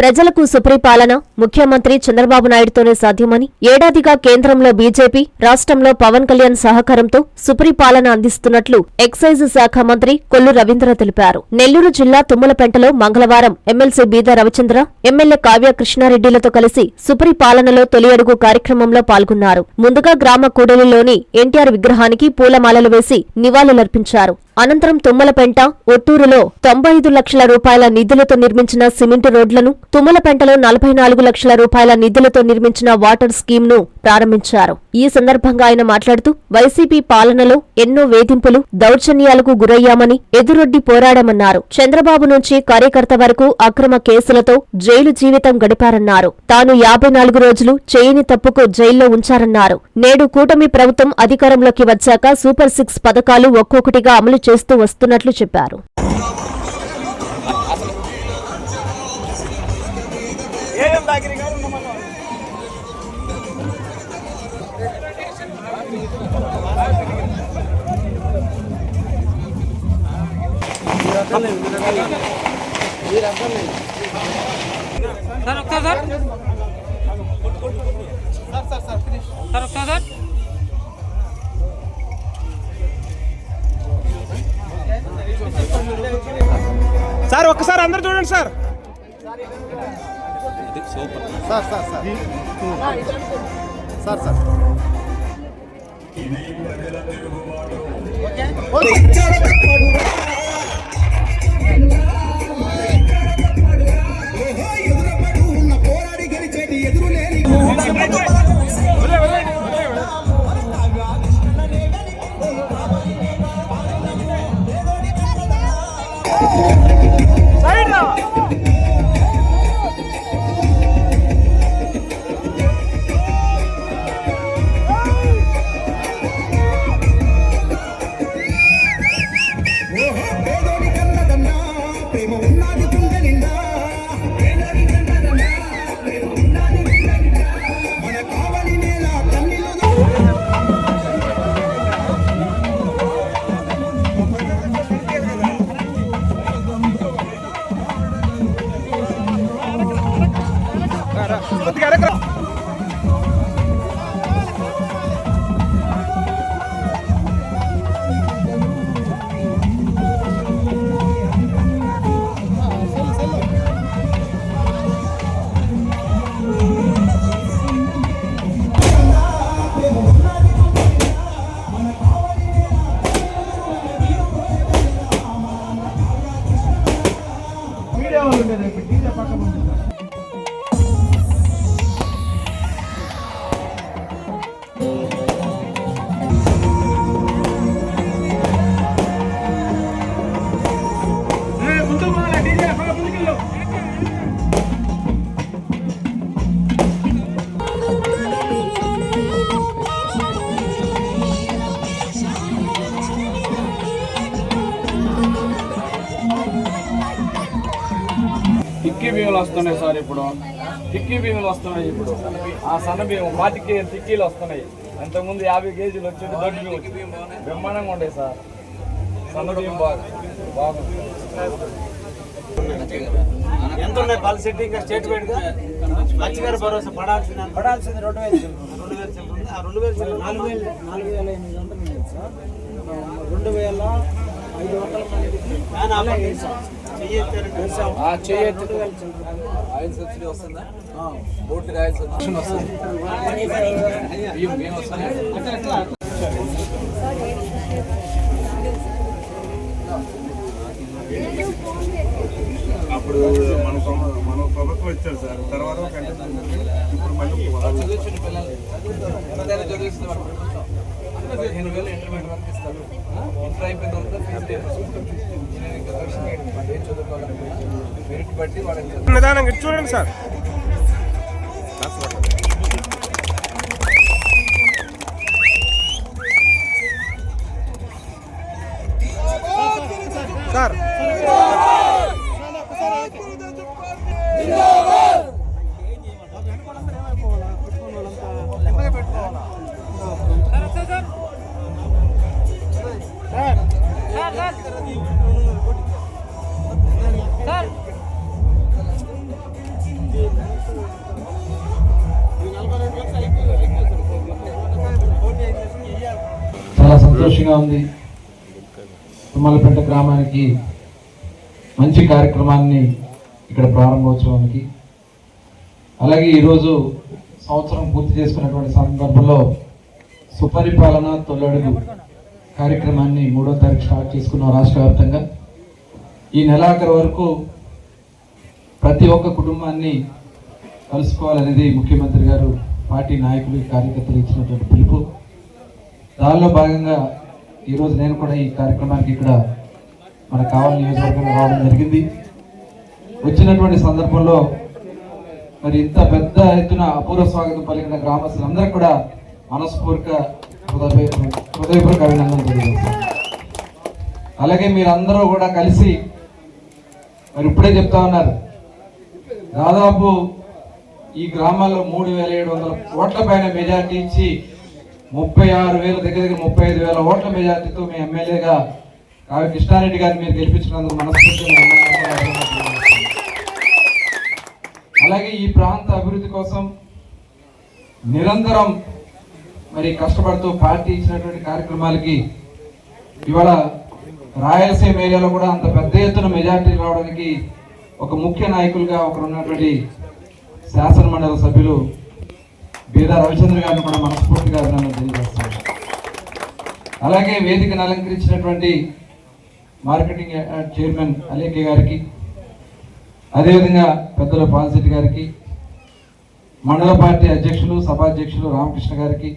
ప్రజలకు సుపరిపాలన ముఖ్యమంత్రి చంద్రబాబు నాయుడుతోనే సాధ్యమని ఏడాదిగా కేంద్రంలో బీజేపీ రాష్ట్రంలో పవన్ కళ్యాణ్ సహకారంతో సుపరిపాలన అందిస్తున్నట్లు ఎక్సైజ్ శాఖ మంత్రి కొల్లు రవీంద్ర తెలిపారు. నెల్లూరు జిల్లా తుమ్మలపెంటలో మంగళవారం ఎమ్మెల్సీ బీద రవిచంద్ర ఎమ్మెల్యే కావ్య కృష్ణారెడ్డిలతో కలిసి సుపరిపాలనలో తొలి అడుగు కార్యక్రమంలో పాల్గొన్నారు. ముందుగా గ్రామ కూడలిలోని ఎన్టీఆర్ విగ్రహానికి పూలమాలలు వేసి నివాళులర్పించారు. అనంతరం తుమ్మలపెంట ఒట్టూరులో తొంభై ఐదు లక్షల రూపాయల నిధులతో నిర్మించిన సిమెంటు రోడ్లను తుమ్మలపెంటలో నలభై నాలుగు లక్షల రూపాయల నిధులతో నిర్మించిన వాటర్ స్కీమ్ను ప్రారంభించారు. ఈ సందర్భంగా ఆయన మాట్లాడుతూ వైసీపీ పాలనలో ఎన్నో వేధింపులు దౌర్జన్యాలకు గురయ్యామని ఎదురొడ్డి పోరాడమన్నారు. చంద్రబాబు నుంచి కార్యకర్త వరకు అక్రమ కేసులతో జైలు జీవితం గడిపారన్నారు. తాను యాభై నాలుగు రోజులు చేయని తప్పుకు జైల్లో ఉంచారన్నారు. నేడు కూటమి ప్రభుత్వం అధికారంలోకి వచ్చాక సూపర్ సిక్స్ పథకాలు ఒక్కొక్కటిగా అమలు చేస్తూ వస్తున్నట్లు చెప్పారు. ఏం దగ్గర కాదు ఉన్నమాట సార్ ఒకసారి సార్ సార్ ఒకసారి సార్ సార్ ఒక్కసారి అందరు చూడండి sir sir sir sir. Sir sir. Side బియ్యలు వస్తున్నాయి సార్ ఇప్పుడు. టిక్కీ బియ్యలు వస్తున్నాయి ఇప్పుడు. ఆ సన్న బియ్యం వాటికి టిక్కీలు వస్తున్నాయి. అంతకుముందు యాభై కేజీలు వచ్చేది దొడ్డు బియ్యం వచ్చేది. బ్రహ్మాండంగా ఉండే సార్. సన్న బియ్యం బాగా బాగుంది. ఎంత ఉన్నాయి పాలసీ ఇంకా స్టేట్మెంట్గా మత్స్యకార భరోసా పడాల్సింది పడాల్సింది రెండు వేల. రెండు వేల చిల్లర ఉంది. ఆ రెండు వేల నాలుగు వేల నాలుగు వేల ఎనిమిది వందలు సార్. రెండు వేల ఐదు వందల మందికి ఆయిల్ సబ్సిడీ వస్తుందా? బోట్లకి ఆయిల్ సబ్సిడీ వస్తుంది. అప్పుడు మన ప్ర- మన ప్రభుత్వం ఇచ్చారు సార్. తర్వాత కంటిన్యూ ఇప్పుడు మళ్ళీ వాళ్ళు చదువుతున్న పిల్లలు ఎవరైనా చదివిస్తున్న వాడు ప్రభుత్వం పదిహేను వేలు ఇంటర్మీడియట్ వరకు ఇస్తారు. ఇంటర్ అయిపోయిన తర్వాత ఫీజు రీయింబర్స్మెంట్. ఇంజనీరింగ్ చదవాల్సిన వాడు ఏం చదువుకోవాలనుకున్నా మెరిట్ బట్టి వాళ్ళకి చూడండి సార్. సంతోషంగా ఉంది. తుమ్మలపేట గ్రామానికి మంచి కార్యక్రమాన్ని ఇక్కడ ప్రారంభోత్సవానికి. అలాగే ఈరోజు సంవత్సరం పూర్తి చేసుకున్నటువంటి సందర్భంలో సుపరిపాలన తొలడుగు కార్యక్రమాన్ని మూడో తారీఖు స్టార్ట్ చేసుకున్నాం రాష్ట్ర వ్యాప్తంగా. ఈ నెలాఖరు వరకు ప్రతి ఒక్క కుటుంబాన్ని కలుసుకోవాలనేది ముఖ్యమంత్రి గారు పార్టీ నాయకులు కార్యకర్తలు ఇచ్చినటువంటి పిలుపు. దానిలో భాగంగా ఈరోజు నేను కూడా ఈ కార్యక్రమానికి ఇక్కడ మనకు కావాలని నియోజకవర్గంలో రావడం జరిగింది. వచ్చినటువంటి సందర్భంలో మరి ఇంత పెద్ద ఎత్తున అపూర్వ స్వాగతం పలికిన గ్రామస్తులందరూ కూడా మనస్ఫూర్తిక హృదయ హృదయపూర్వక అభినందన తెలియజేస్తాను. అలాగే మీరందరూ కూడా కలిసి మరి ఇప్పుడే చెప్తా ఉన్నారు. దాదాపు ఈ గ్రామాల్లో మూడు వేల ఏడు వందల కోట్ల పైన మెజార్టీ ఇచ్చి ముప్పై ఆరు వేల దగ్గర దగ్గర ముప్పై ఐదు వేల ఓట్ల మెజార్టీతో మీ ఎమ్మెల్యేగా కావి కృష్ణారెడ్డి గారిని మీరు గెలిపించినందుకు మనస్ఫూర్తిగా అలాగే ఈ ప్రాంత అభివృద్ధి కోసం నిరంతరం మరి కష్టపడుతూ పార్టీ ఇచ్చినటువంటి కార్యక్రమాలకి ఇవాళ రాయలసీమ ఏరియాలో కూడా అంత పెద్ద ఎత్తున మెజార్టీ రావడానికి ఒక ముఖ్య నాయకులుగా ఒకరు ఉన్నటువంటి శాసన సభ్యులు బీదా రవిచంద్ర గారిని కూడా మనస్ఫూర్తిగా అభినందన తెలియజేస్తాను అలాగే వేదికను అలంకరించినటువంటి మార్కెటింగ్ చైర్మన్ అలేఖ్య గారికి అదేవిధంగా పెద్దల పాల్శెట్టి గారికి మండల పార్టీ అధ్యక్షులు సభాధ్యక్షులు రామకృష్ణ గారికి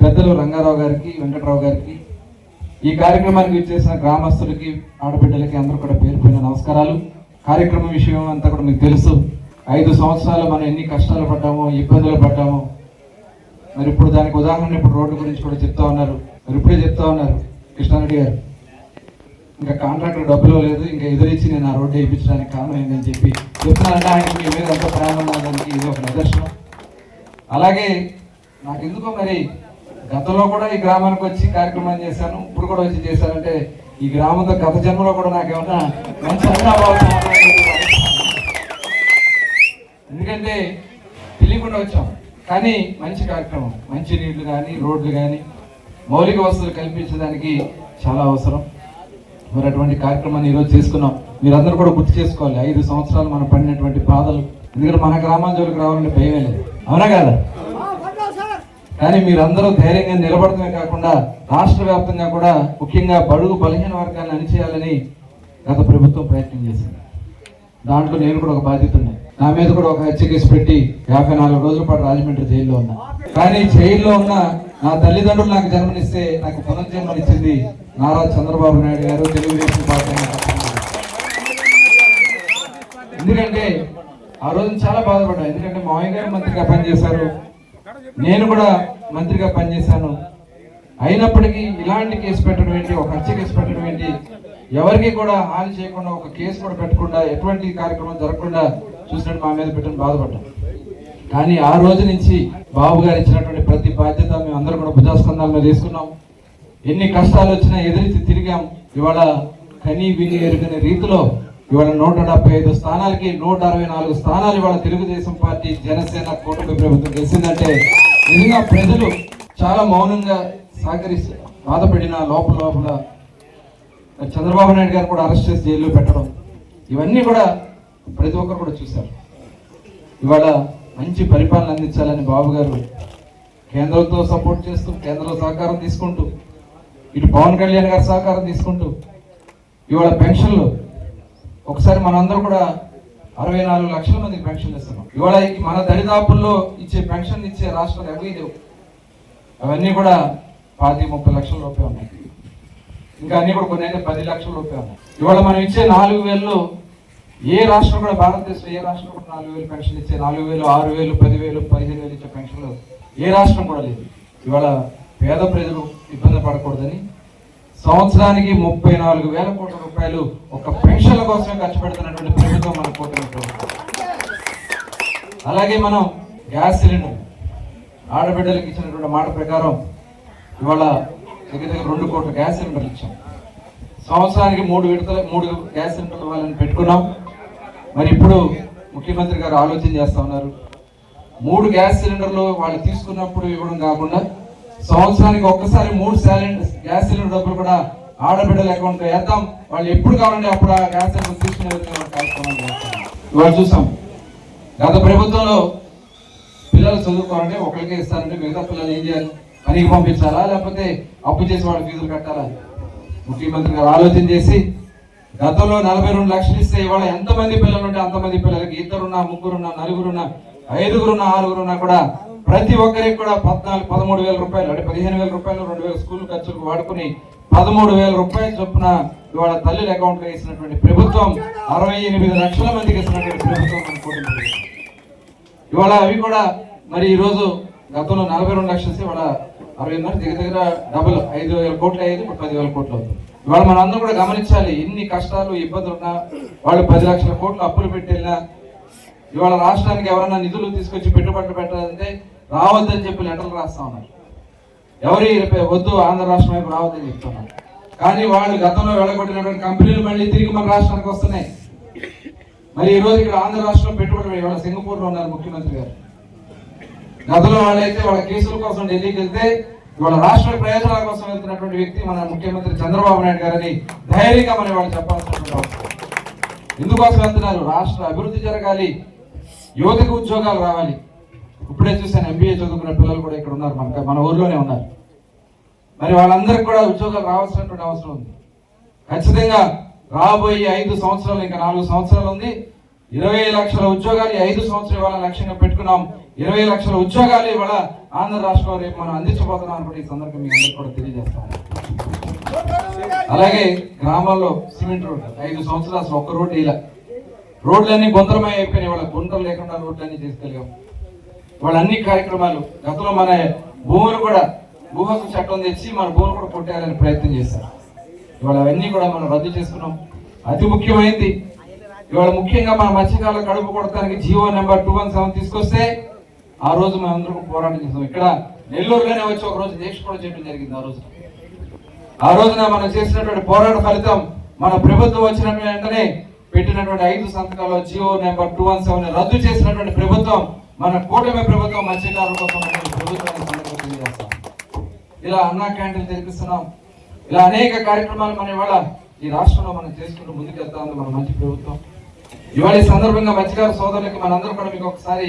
పెద్దలు రంగారావు గారికి వెంకటరావు గారికి ఈ కార్యక్రమానికి ఇచ్చేసిన గ్రామస్తులకి ఆడబిడ్డలకి అందరూ కూడా పేరుపోయిన నమస్కారాలు. కార్యక్రమం విషయం అంతా కూడా మీకు తెలుసు. ఐదు సంవత్సరాలు మనం ఎన్ని కష్టాలు పడ్డామో ఇబ్బందులు పడ్డామో మరి ఇప్పుడు దానికి ఉదాహరణ ఇప్పుడు రోడ్డు గురించి కూడా చెప్తా ఉన్నారు. మరి ఇప్పుడే చెప్తా ఉన్నారు కృష్ణారెడ్డి గారు. ఇంకా కాంట్రాక్టర్ డబ్బులు లేదు ఇంకా ఎదురిచ్చి నేను ఆ రోడ్డు వేయించడానికి కారణం ఏంటని చెప్పి చెప్తున్నానంటే ఆయన మీ మీద ఎంతో ప్రేమ ఉన్నదానికి ఇది ఒక నిదర్శనం. అలాగే నాకు ఎందుకో మరి గతంలో కూడా ఈ గ్రామానికి వచ్చి కార్యక్రమం చేశాను ఇప్పుడు కూడా వచ్చి చేశానంటే ఈ గ్రామంతో గత జన్మలో కూడా నాకేమన్నా మంచి అభినవాలు ఎందుకంటే తెలియకుండా వచ్చాం. కానీ మంచి కార్యక్రమం మంచి నీళ్ళు కానీ రోడ్లు కానీ మౌలిక వసతులు కల్పించడానికి చాలా అవసరం. మరి అటువంటి కార్యక్రమాన్ని ఈరోజు చేసుకున్నాం. మీరందరూ కూడా గుర్తు చేసుకోవాలి ఐదు సంవత్సరాలు మనం పడినటువంటి బాధలు. ఎందుకంటే మన గ్రామాల జోలికి రావాలంటే భయమే లేదు. అవునా కదా? కానీ మీరందరూ ధైర్యంగా నిలబడటమే కాకుండా రాష్ట్ర వ్యాప్తంగా కూడా ముఖ్యంగా బడుగు బలహీన వర్గాలను అణిచేయాలని గత ప్రభుత్వం ప్రయత్నం చేసింది. దాంట్లో నేను కూడా ఒక బాధ్యత ఉన్నాయి నా మీద కూడా ఒక హత్య కేసు పెట్టి యాభై నాలుగు రోజుల పాటు రాజమండ్రి జైల్లో ఉన్నా. కానీ జైల్లో ఉన్న నా తల్లిదండ్రులు నాకు జన్మనిస్తే నాకు పునర్జన్మనిచ్చింది నారా చంద్రబాబు నాయుడు గారు తెలుగుదేశం పార్టీ ఎందుకంటే ఆ రోజు చాలా బాధపడ్డా ఎందుకంటే మావయ్య గారు మంత్రిగా పనిచేశారు. నేను కూడా మంత్రిగా పనిచేశాను. అయినప్పటికీ ఇలాంటి కేసు పెట్టడం ఏంటి ఒక హత్య కేసు పెట్టడం ఏంటి ఎవరికి కూడా హాని చేయకుండా ఒక కేసు కూడా పెట్టకుండా ఎటువంటి కార్యక్రమం జరగకుండా చూసినట్టు మా మీద పెట్టని బాధపడ్డాం కానీ ఆ రోజు నుంచి బాబు గారు ఇచ్చినటువంటి ప్రతి బాధ్యత మేము అందరూ కూడా భుజాస్కంధాల మీద తీసుకున్నాం ఎన్ని కష్టాలు వచ్చినా ఎదిరించి తిరిగాం ఇవాళ కనీ విని ఎరుగని రీతిలో ఇవాళ నూట డెబ్బై ఐదు స్థానాలకి నూట అరవై నాలుగు స్థానాలు ఇవాళ తెలుగుదేశం పార్టీ జనసేన కూటమి ప్రభుత్వం గెలిచిందంటే నిజంగా ప్రజలు చాలా మౌనంగా సహకరిస్త బాధపడిన లోపల లోపల చంద్రబాబు నాయుడు గారు కూడా అరెస్ట్ చేసి జైల్లో పెట్టడం. ఇవన్నీ కూడా ప్రతి ఒక్కరు కూడా చూశారు. ఇవాళ మంచి పరిపాలన అందించాలని బాబు గారు కేంద్రంతో సపోర్ట్ చేస్తూ కేంద్రం సహకారం తీసుకుంటూ ఇటు పవన్ కళ్యాణ్ గారు సహకారం తీసుకుంటూ ఇవాళ పెన్షన్లు ఒకసారి మనందరం కూడా అరవై నాలుగు లక్షల మందికి పెన్షన్ ఇస్తున్నాం. ఇవాళ మన దరిదాపుల్లో ఇచ్చే పెన్షన్ ఇచ్చే రాష్ట్రాలు ఎవరి లేవు. అవన్నీ కూడా పాతి ముప్పై లక్షల రూపాయలు ఉన్నాయి. ఇంకా అన్నీ కూడా కొన్ని అయితే పది లక్షల రూపాయలు ఉన్నాయి. ఇవాళ మనం ఇచ్చే నాలుగు వేలు ఏ రాష్ట్రం కూడా భారతదేశంలో ఏ రాష్ట్రం కూడా నాలుగు వేలు పెన్షన్ ఇచ్చే నాలుగు వేలు ఆరు వేలు పదివేలు పదిహేను వేలు ఇచ్చే పెన్షన్లు ఏ రాష్ట్రం కూడా లేదు. ఇవాళ పేద ప్రజలు ఇబ్బంది పడకూడదని సంవత్సరానికి ముప్పై నాలుగు వేల కోట్ల రూపాయలు ఒక పెన్షన్ల కోసమే ఖర్చు పెడుతున్నటువంటి ప్రభుత్వం మన కూటమి అలాగే మనం గ్యాస్ సిలిండర్ ఆడబిడ్డలకు ఇచ్చినటువంటి మాట ప్రకారం ఇవాళ దగ్గర దగ్గర రెండు కోట్ల గ్యాస్ సిలిండర్లు ఇచ్చాం. సంవత్సరానికి మూడు విడతల మూడు గ్యాస్ సిలిండర్లు వాళ్ళని పెట్టుకున్నాం. మరి ఇప్పుడు ముఖ్యమంత్రి గారు ఆలోచన చేస్తా ఉన్నారు. మూడు గ్యాస్ సిలిండర్లు వాళ్ళు తీసుకున్నప్పుడు ఇవ్వడం కాకుండా సంవత్సరానికి ఒక్కసారి మూడు సిలిండర్ గ్యాస్ సిలిండర్ డబ్బులు కూడా ఆడబిడ్డల అకౌంట్ వేద్దాం. వాళ్ళు ఎప్పుడు కావాలంటే అప్పుడు ఆ గ్యాస్ సిలిండర్ తీసుకునే విధంగా కార్యక్రమాలు చేస్తాం. ఇవాళ చూసాం. గత ప్రభుత్వంలో పిల్లలు చదువుకోవాలంటే ఒకరికే ఇస్తారంటే మిగతా పిల్లలు ఏం చేయాలి? పనికి పంపించాలా? లేకపోతే అప్పు చేసి వాళ్ళ ఫీజులు కట్టాలా? ముఖ్యమంత్రి గారు ఆలోచన చేసి గతంలో నలభై రెండు లక్షలు ఇస్తే ఇవాళ ఎంతమంది పిల్లలు ఉంటే అంతమంది పిల్లలకి ఇద్దరున్నా ముగ్గురున్నా నలుగురున్నా ఐదుగురున్నా ఆరుగురున్నా కూడా ప్రతి ఒక్కరికి కూడా పద్నాలుగు పదమూడు వేల రూపాయలు అంటే పదిహేను వేల రూపాయలు రెండు వేల స్కూల్ ఖర్చులకు వాడుకుని పదమూడు వేల రూపాయలు చొప్పున ఇవాళ తల్లుల అకౌంట్లో ప్రభుత్వం అరవై ఎనిమిది లక్షల మందికి ఇస్తున్నటువంటి ప్రభుత్వం ఇవాళ అవి కూడా మరి ఈ రోజు గతంలో నలభై రెండు లక్షలు ఇస్తే ఇవాళ అరవై దగ్గర దగ్గర డబుల్ ఐదు వేల కోట్లు అయ్యేది ఇప్పుడు పదివేల కోట్లు అవుతుంది. ఇవాళ మనం అందరం కూడా గమనించాలి ఎన్ని కష్టాలు ఇబ్బందులు ఉన్నా వాళ్ళు పది లక్షల కోట్లు అప్పులు పెట్టినా ఇవాళ రాష్ట్రానికి ఎవరైనా నిధులు తీసుకొచ్చి పెట్టుబడులు పెట్టాలంటే రావద్దని చెప్పి లెటర్లు రాస్తా ఉన్నారు. ఎవరు వద్దు ఆంధ్ర రాష్ట్రం వైపు రావద్దని చెప్తున్నారు. కానీ వాళ్ళు గతంలో వెళ్ళగొట్టినటువంటి కంపెనీలు మళ్ళీ తిరిగి మన రాష్ట్రానికి వస్తున్నాయి. మరి ఈ రోజు ఇక్కడ ఆంధ్ర రాష్ట్రంలో పెట్టుబడి ఇవాళ సింగపూర్లో ఉన్నారు ముఖ్యమంత్రి గారు. గతంలో వాళ్ళైతే వాళ్ళ కేసుల కోసం ఢిల్లీకి వెళ్తే ఇవాళ రాష్ట్ర ప్రయోజనాల కోసం వెళ్తున్నటువంటి వ్యక్తి మన ముఖ్యమంత్రి చంద్రబాబు నాయుడు గారని ధైర్యంగా మనం వాళ్ళు చెప్పాల్సినటువంటి అవసరం ఎందుకోసం వెళ్తున్నారు. రాష్ట్ర అభివృద్ధి జరగాలి. యువతకు ఉద్యోగాలు రావాలి. ఇప్పుడే చూశాను ఎంబీఏ చదువుకున్న పిల్లలు కూడా ఇక్కడ ఉన్నారు. మన మన ఊర్లోనే ఉన్నారు. మరి వాళ్ళందరికీ కూడా ఉద్యోగాలు రావాల్సినటువంటి అవసరం ఉంది. ఖచ్చితంగా రాబోయే ఐదు సంవత్సరాలు ఇంకా నాలుగు సంవత్సరాలు ఉంది. ఇరవై లక్షల ఉద్యోగాలు ఐదు సంవత్సరాలు ఇవాళ లక్ష్యంగా పెట్టుకున్నాం. ఇరవై లక్షల ఉద్యోగాలు ఇవాళ ఆంధ్ర రాష్ట్రంలో రేపు మనం అందించబోతున్నాం అనుకుంటే ఈ సందర్భంగా మీ అందరికీ కూడా తెలియజేస్తాం అలాగే గ్రామాల్లో సిమెంట్ రోడ్ ఐదు సంవత్సరాలు అసలు ఒక్క రోడ్డు ఇలా రోడ్లన్నీ గుంతరమై అయిపోయినాయి వాళ్ళ గుంటలు లేకుండా రోడ్లన్నీ తీసుకెళ్ళాం వాళ్ళ అన్ని కార్యక్రమాలు గతంలో మన భూములు కూడా భూ హక్కు చట్టం తెచ్చి మన భూములు కూడా కొట్టేయాలని ప్రయత్నం చేశారు. ఇవాళ అవన్నీ కూడా మనం రద్దు చేసుకున్నాం. అతి ముఖ్యమైనది ఇవాళ ముఖ్యంగా మన మత్స్యకారుల కడుపు కొడతానికి G O number two one seven తీసుకొస్తే ఆ రోజు మేము అందరం పోరాటం చేస్తాం. ఇక్కడ నెల్లూరులోనే వచ్చి ఒక రోజు దీక్ష కూడా చేయడం జరిగింది ఆ రోజు. ఆ రోజున మనం చేసినటువంటి పోరాట ఫలితం మన ప్రభుత్వం వచ్చిన వెంటనే పెట్టినటువంటి ఐదు సంతకాల్లో G O number two one seven రద్దు చేసినటువంటి ప్రభుత్వం మన కూటమి ప్రభుత్వం మత్స్యకారుల కోసం ప్రభుత్వాన్ని తెలియజేస్తాం. ఇలా అన్నా క్యాంటీన్ తెరిపిస్తున్నాం ఇలా అనేక కార్యక్రమాలు మనం ఇవాళ ఈ రాష్ట్రంలో మనం చేసుకుంటూ ముందుకెళ్తా ఉంది మన మంచి ప్రభుత్వం. ఇవాళ సందర్భంగా మత్స్యకార సోదరులకి మనందరం కూడా మీకు ఒకసారి